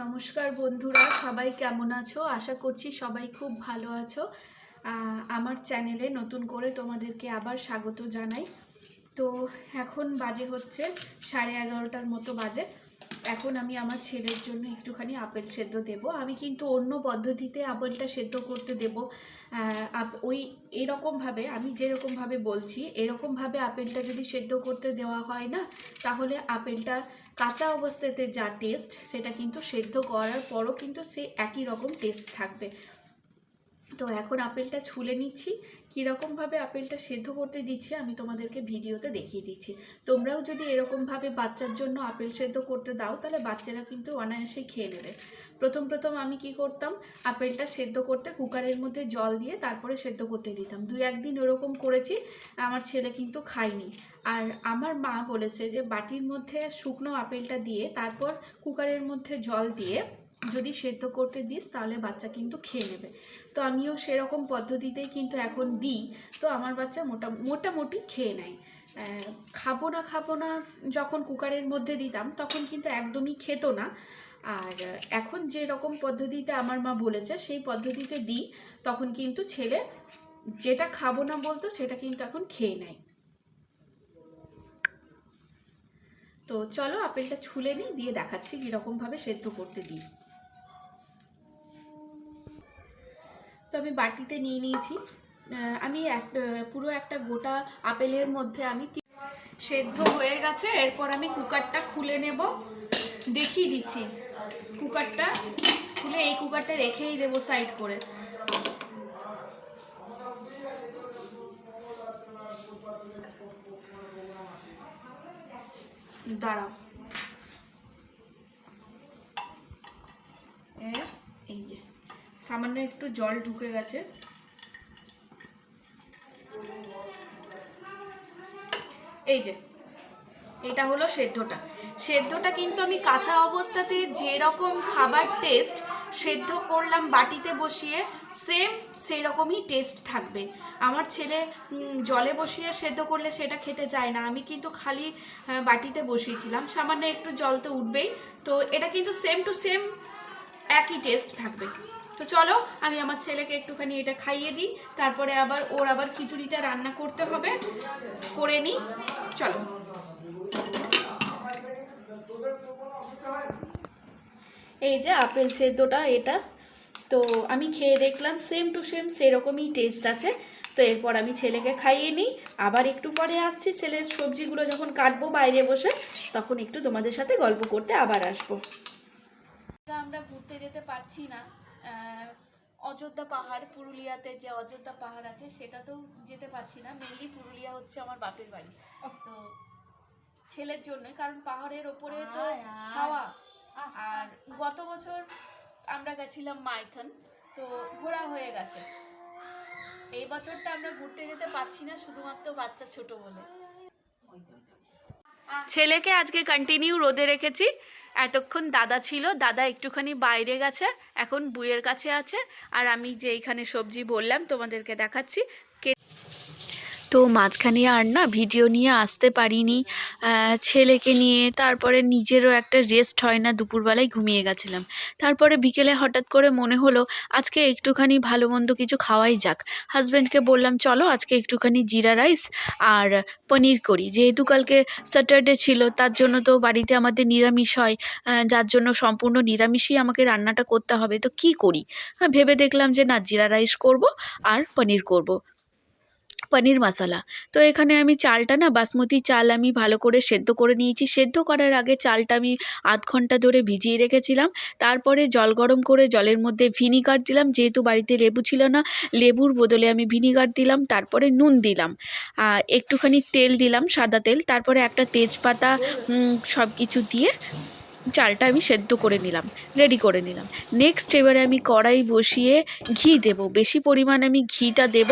নমস্কার বন্ধুরা, সবাই কেমন আছো? আশা করছি সবাই খুব ভালো আছো। আমার চ্যানেলে নতুন করে তোমাদেরকে আবার স্বাগত জানাই। তো এখন বাজে হচ্ছে সাড়ে এগারোটার মতো বাজে। এখন আমি আমার ছেলের জন্য একটুখানি আপেল সেদ্ধ দেব। আমি কিন্তু অন্য পদ্ধতিতে আপেলটা সেদ্ধ করতে দেব। ওই এরকমভাবে, আমি যেরকমভাবে বলছি, এরকমভাবে আপেলটা যদি সেদ্ধ করতে দেওয়া হয় না, তাহলে আপেলটা কাঁচা অবস্থাতে যা টেস্ট সেটা কিন্তু সেদ্ধ করার পরও কিন্তু সে একই রকম টেস্ট থাকবে। তো এখন আপেলটা ছুলে নিচ্ছি। কীরকমভাবে আপেলটা সেদ্ধ করতে দিচ্ছে, আমি তোমাদেরকে ভিডিওতে দেখিয়ে দিচ্ছি। তোমরাও যদি এরকমভাবে বাচ্চার জন্য আপেল সেদ্ধ করতে দাও, তাহলে বাচ্চারা কিন্তু অনায়াসেই খেয়ে নেবে। প্রথম প্রথম আমি কি করতাম, আপেলটা সেদ্ধ করতে কুকারের মধ্যে জল দিয়ে তারপরে সেদ্ধ করতে দিতাম। দু একদিন ওরকম করেছি, আমার ছেলে কিন্তু খায়নি। আর আমার মা বলেছে যে, বাটির মধ্যে শুকনো আপেলটা দিয়ে তারপর কুকারের মধ্যে জল দিয়ে যদি সেদ্ধ করতে দিস, তাহলে বাচ্চা কিন্তু খেয়ে নেবে। তো আমিও সেরকম পদ্ধতিতেই কিন্তু এখন দিই। তো আমার বাচ্চা মোটা, মোটামুটি খেয়ে নেয়। খাব না খাব না যখন কুকারের মধ্যে দিতাম, তখন কিন্তু একদমই খেতো না। আর এখন যে রকম পদ্ধতিতে আমার মা বলেছে, সেই পদ্ধতিতে দিই, তখন কিন্তু ছেলে যেটা খাব না বলতো, সেটা কিন্তু এখন খেয়ে নেয়। তো চলো আপেলটা ছুলে নিই, দিয়ে দেখাচ্ছি কীরকমভাবে সেদ্ধ করতে দিই। তো আমি বাটিতে নিয়ে নিয়েছি। আমি এক পুরো একটা গোটা আপেলের মধ্যে আমি সেদ্ধ হয়ে গেছে। এরপর আমি কুকারটা খুলে নেব। দেখিয়ে দিচ্ছি। কুকারটা খুলে এই কুকারটা রেখেই দেবো সাইড করে। দাঁড়াও এ, এই যে সামান্য একটু জল ঢুকে গেছে। এই যে, এটা হলো সেদ্ধটা। সেদ্ধটা কিন্তু আমি কাঁচা অবস্থাতে যেরকম খাবার টেস্ট সেদ্ধ করলাম বাটিতে বসিয়ে সেম সেই রকমই টেস্ট থাকবে। আমার ছেলে জলে বসিয়ে সেদ্ধ করলে সেটা খেতে চায় না। আমি কিন্তু খালি বাটিতে বসিয়েছিলাম। সামান্য একটু জল তো উঠবেই। তো এটা কিন্তু সেম টু সেম একই টেস্ট থাকবে। তো চলো, আমি আমার ছেলেকে একটুখানি এটা খাইয়ে দিই, তারপরে আবার ওর আবার খিচুড়িটা রান্না করতে হবে, করে নিই, চলো। এই যে আপেল সেদ্ধটা, এটা, তো আমি খেয়ে দেখলাম সেম টু সেম সেরকমই টেস্ট আছে, তো এরপর আমি ছেলেকে খাইয়ে নিই, আবার একটু পরে আসছি, ছেলের সবজিগুলো যখন কাটবো বাইরে বসে, তখন একটু তোমাদের সাথে গল্প করতে আবার আসব। আমরা ঘুরতে যেতে পারছি না। অযোধ্যা পাহাড় পুরুলিয়াতে যে অযোধ্যা পাহাড় আছে সেটাতেও যেতে পারছি না। মেনলি পুরুলিয়া হচ্ছে আমার বাপের বাড়ি। তো ছেলের জন্য কারণ পাহাড়ের ওপরে তো হাওয়া। আর গত বছর আমরা গেছিলাম মাইথন তো ঘোরা হয়ে গেছে। এই বছরটা আমরা ঘুরতে যেতে পারছি না শুধুমাত্র বাচ্চা ছোট বলে। ছেলেকে আজকে কন্টিনিউ রোদে রেখেছি। এতক্ষণ দাদা ছিল, দাদা একটুখানি বাইরে গেছে, এখন বুয়ের কাছে আছে। আর আমি যে এইখানে সবজি বললাম, তোমাদেরকে দেখাচ্ছি। কে তো মাঝখানে আর না ভিডিও নিয়ে আসতে পারিনি। ছেলেকে নিয়ে তারপরে নিজেরও একটা রেস্ট হয় না, দুপুরবেলায় ঘুমিয়ে গেছিলাম। তারপরে বিকেলে হঠাৎ করে মনে হলো, আজকে একটুখানি ভালো মন্দ কিছু খাওয়াই যাক। হাজব্যান্ডকে বললাম, চলো আজকে একটুখানি জিরা রাইস আর পনির করি। যেহেতু কালকে স্যাটারডে ছিল, তার জন্য তো বাড়িতে আমাদের নিরামিষ হয়। যার জন্য সম্পূর্ণ নিরামিষই আমাকে রান্নাটা করতে হবে। তো কি করি? ভেবে দেখলাম যে না, জিরা রাইস করব আর পনির করব। পনির মশলা। তো এখানে আমি চালটা না, বাসমতি চাল আমি ভালো করে সেদ্ধ করে নিয়েছি। সেদ্ধ করার আগে চালটা আমি আধ ঘণ্টা ধরে ভিজিয়ে রেখেছিলাম। তারপরে জল গরম করে জলের মধ্যে ভিনিগার দিলাম। যেহেতু বাড়িতে লেবু ছিল না, লেবুর বদলে আমি ভিনিগার দিলাম। তারপরে নুন দিলাম। একটুখানি তেল দিলাম, সাদা তেল। তারপরে একটা তেজপাতা সব কিছু দিয়ে চালটা আমি সেদ্ধ করে নিলাম, রেডি করে নিলাম। নেক্সট এবারে আমি কড়াই বসিয়ে ঘি দেব। বেশি পরিমাণ আমি ঘিটা দেব।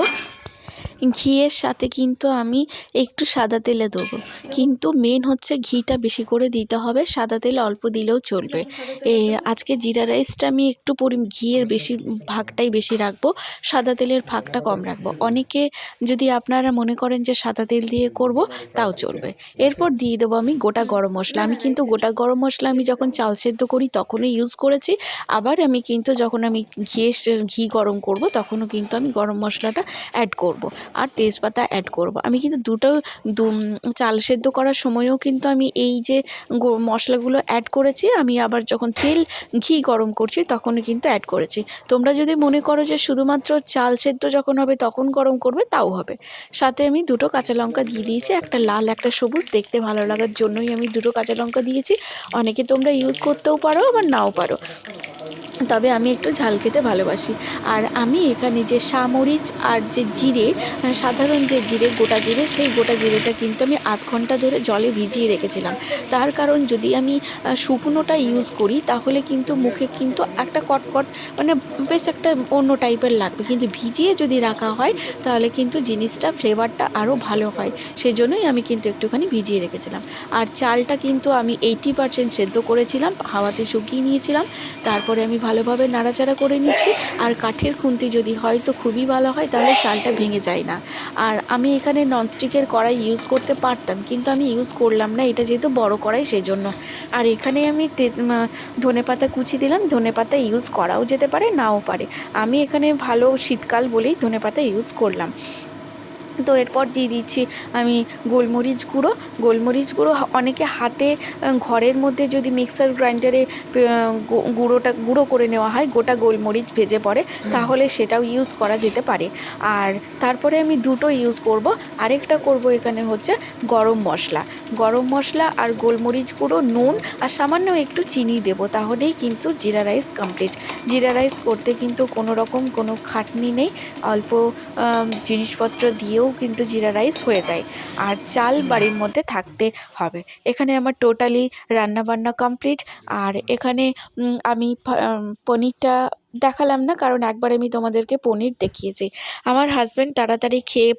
ঘিয়ের সাথে কিন্তু আমি একটু সাদা তেলে দেবো। কিন্তু মেন হচ্ছে ঘিটা বেশি করে দিতে হবে, সাদা তেল অল্প দিলেও চলবে। এ, আজকে জিরা রাইসটা আমি একটু পরি ঘিয়ের বেশি ভাগটাই বেশি রাখব, সাদা তেলের ভাগটা কম রাখব। অনেকে যদি আপনারা মনে করেন যে সাদা তেল দিয়ে করব, তাও চলবে। এরপর দিয়ে দেবো আমি গোটা গরম মশলা। আমি কিন্তু গোটা গরম মশলা আমি যখন চাল সেদ্ধ করি তখনও ইউজ করেছি। আবার আমি কিন্তু যখন আমি ঘিয়ে ঘি গরম করব, তখনও কিন্তু আমি গরম মশলাটা অ্যাড করব। আর তেজপাতা অ্যাড করব। আমি কিন্তু দুটো, দু চাল সেদ্ধ করার সময়ও কিন্তু আমি এই যে মশলাগুলো অ্যাড করেছি, আমি আবার যখন তেল ঘি গরম করছি তখন কিন্তু অ্যাড করেছি। তোমরা যদি মনে করো যে শুধুমাত্র চাল সেদ্ধ যখন হবে তখন গরম করবে, তাও হবে। সাথে আমি দুটো কাঁচা লঙ্কা দিয়ে দিয়েছি, একটা লাল, একটা সবুজ, দেখতে ভালো লাগার জন্যই আমি দুটো কাঁচা লঙ্কা দিয়েছি। অনেকে তোমরা ইউজ করতেও পারো, আবার নাও পারো। তবে আমি একটু ঝাল খেতে ভালোবাসি। আর আমি এখানে যে সামরিচ আর যে জিরে সাধারণ যে জিরে, গোটা জিরে, সেই গোটা জিরেটা কিন্তু আমি আধ ঘণ্টা ধরে জলে ভিজিয়ে রেখেছিলাম। তার কারণ যদি আমি শুকনোটা ইউজ করি, তাহলে কিন্তু মুখে কিন্তু একটা কটকট মানে বেশ একটা অন্য টাইপের লাগবে। কিন্তু ভিজিয়ে যদি রাখা হয়, তাহলে কিন্তু জিনিসটা ফ্লেভারটা আরও ভালো হয়। সেই জন্যই আমি কিন্তু একটুখানি ভিজিয়ে রেখেছিলাম। আর চালটা কিন্তু আমি এইটি পার্সেন্ট সেদ্ধ করেছিলাম, হাওয়াতে শুকিয়ে নিয়েছিলাম। তারপরে আমি ভালোভাবে নাড়াচাড়া করে নিচ্ছি। আর কাঠের খুন্তি যদি হয় তো খুবই ভালো হয়, তাহলে চালটা ভেঙে যায় না। আর আমি এখানে ননস্টিকের কড়াই ইউজ করতে পারতাম, কিন্তু আমি ইউজ করলাম না, এটা যেহেতু বড় কড়াই সেই জন্য আর এখানে আমি ধনে পাতা কুচি দিলাম, ধনে পাতা ইউজ করাও যেতে পারে, নাও পারে। আমি এখানে ভালো শীতকাল বলেই ধনে পাতা ইউজ করলাম। তো এরপর দিয়ে দিচ্ছি আমি গোলমরিচ গুঁড়ো। গোলমরিচ গুঁড়ো অনেকে হাতে ঘরের মধ্যে যদি মিক্সার গ্রাইন্ডারে গুঁড়োটা, গুঁড়ো করে নেওয়া হয়, গোটা গোলমরিচ ভেজে পড়ে, তাহলে সেটাও ইউজ করা যেতে পারে। আর তারপরে আমি দুটো ইউজ করব। আরেকটা করব এখানে হচ্ছে গরম মশলা। গরম মশলা আর গোলমরিচ গুঁড়ো, নুন আর সামান্য একটু চিনি দেবো, তাহলেই কিন্তু জিরা রাইস কমপ্লিট জিরা রাইস করতে কিন্তু কোনো রকম কোনো খাটনি নেই। অল্প জিনিসপত্র দিয়েও কিন্তু জিরা রাইস হয়ে যায়। আর চাল বাড়ির মধ্যে থাকতে হবে। এখানে আমার টোটালি রান্নাবান্না কমপ্লিট। আর এখানে আমি পনিরটা দেখালাম না, কারণ একবার আমি তোমাদেরকে পনির দেখিয়েছি। আমার হাজব্যান্ড তাড়াতাড়ি খেয়ে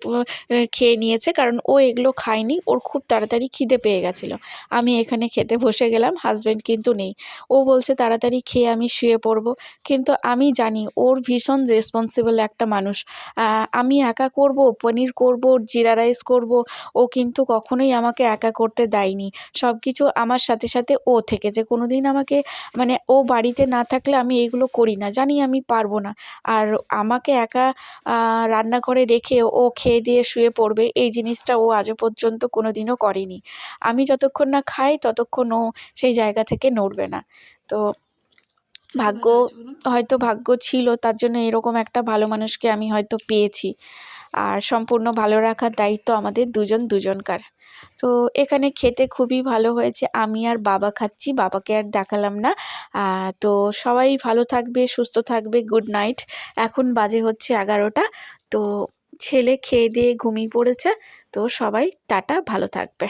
খেয়ে নিয়েছে, কারণ ও এগুলো খায়নি, ওর খুব তাড়াতাড়ি খিদে পেয়ে গেছিল। আমি এখানে খেতে বসে গেলাম হাজব্যান্ড কিন্তু নেই। ও বলছে, তাড়াতাড়ি খেয়ে আমি শুয়ে পড়ব। কিন্তু আমি জানি, ওর ভীষণ রেসপন্সিবল একটা মানুষ। আমি একা করব, পনির করব, জিরা রাইস করব, ও কিন্তু কখনোই আমাকে একা করতে দেয়নি। সব কিছু আমার সাথে সাথে ও থেকেছে কোনো দিন আমাকে মানে ও বাড়িতে না থাকলে আমি এগুলো করি না। জানি আমি পারব না। আর আমাকে একা রান্না রান্নাঘরে রেখে ও খেয়ে দিয়ে শুয়ে পড়বে, এই জিনিসটা ও আজও পর্যন্ত কোনো দিনও করেনি। আমি যতক্ষণ না খাই, ততক্ষণ ও সেই জায়গা থেকে নড়বে না। তো ভাগ্য হয়তো ভাগ্য ছিল তার জন্য এরকম একটা ভালো মানুষকে আমি হয়তো পেয়েছি। আর সম্পূর্ণ ভালো রাখার দায়িত্ব আমাদের দুজন দুজনকার। তো এখানে খেতে খুবই ভালো হয়েছে আমি আর বাবা খাচ্ছি বাবাকে আর দেখালাম না। তো সবাই ভালো থাকবে সুস্থ থাকবে গুড নাইট এখন বাজে হচ্ছে এগারোটা তো ছেলে খেয়ে দিয়ে ঘুমিয়ে পড়েছে তো সবাই টাটা ভালো থাকবে।